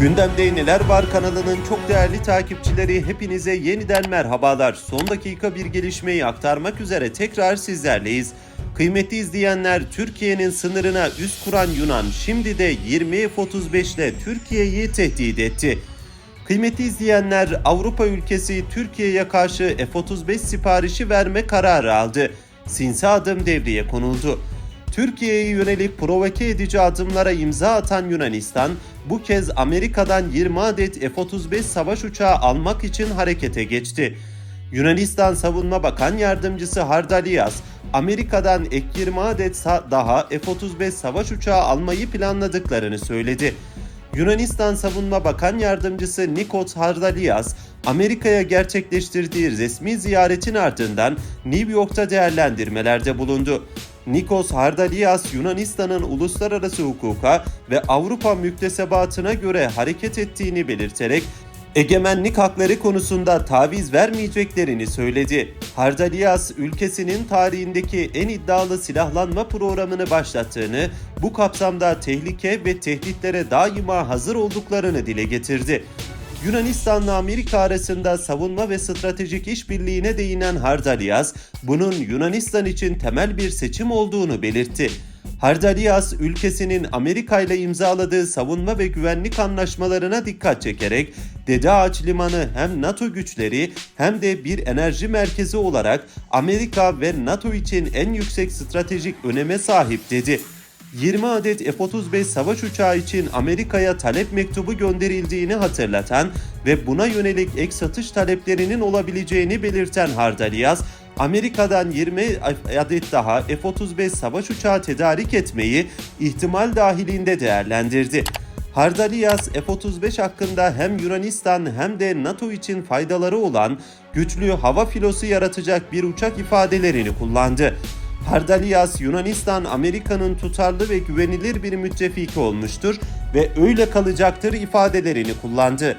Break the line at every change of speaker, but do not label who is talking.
Gündemde Neler Var kanalının çok değerli takipçileri hepinize yeniden merhabalar. Son dakika bir gelişmeyi aktarmak üzere tekrar sizlerleyiz. Kıymetli izleyenler Türkiye'nin sınırına üst kuran Yunan şimdi de 20 F-35 ile Türkiye'yi tehdit etti. Kıymetli izleyenler Avrupa ülkesi Türkiye'ye karşı F-35 siparişi verme kararı aldı. Sinsi adım devreye konuldu. Türkiye'ye yönelik provoke edici adımlara imza atan Yunanistan bu kez Amerika'dan 20 adet F-35 savaş uçağı almak için harekete geçti. Yunanistan Savunma Bakan Yardımcısı Hardalias, Amerika'dan ek 20 adet daha F-35 savaş uçağı almayı planladıklarını söyledi. Yunanistan Savunma Bakan Yardımcısı Nikos Hardalias, Amerika'ya gerçekleştirdiği resmi ziyaretin ardından New York'ta değerlendirmelerde bulundu. Nikos Hardalias, Yunanistan'ın uluslararası hukuka ve Avrupa müktesebatına göre hareket ettiğini belirterek egemenlik hakları konusunda taviz vermeyeceklerini söyledi. Hardalias, ülkesinin tarihindeki en iddialı silahlanma programını başlattığını, bu kapsamda tehlike ve tehditlere daima hazır olduklarını dile getirdi. Yunanistan'la Amerika arasında savunma ve stratejik işbirliğine değinen Hardalias, bunun Yunanistan için temel bir seçim olduğunu belirtti. Hardalias, ülkesinin Amerika ile imzaladığı savunma ve güvenlik anlaşmalarına dikkat çekerek, Dede Ağaç Limanı hem NATO güçleri hem de bir enerji merkezi olarak Amerika ve NATO için en yüksek stratejik öneme sahip dedi. 20 adet F-35 savaş uçağı için Amerika'ya talep mektubu gönderildiğini hatırlatan ve buna yönelik ek satış taleplerinin olabileceğini belirten Hardalias, Amerika'dan 20 adet daha F-35 savaş uçağı tedarik etmeyi ihtimal dahilinde değerlendirdi. Hardalias F-35 hakkında hem Yunanistan hem de NATO için faydaları olan güçlü hava filosu yaratacak bir uçak ifadelerini kullandı. Hardalias Yunanistan Amerika'nın tutarlı ve güvenilir bir müttefiki olmuştur ve öyle kalacaktır ifadelerini kullandı.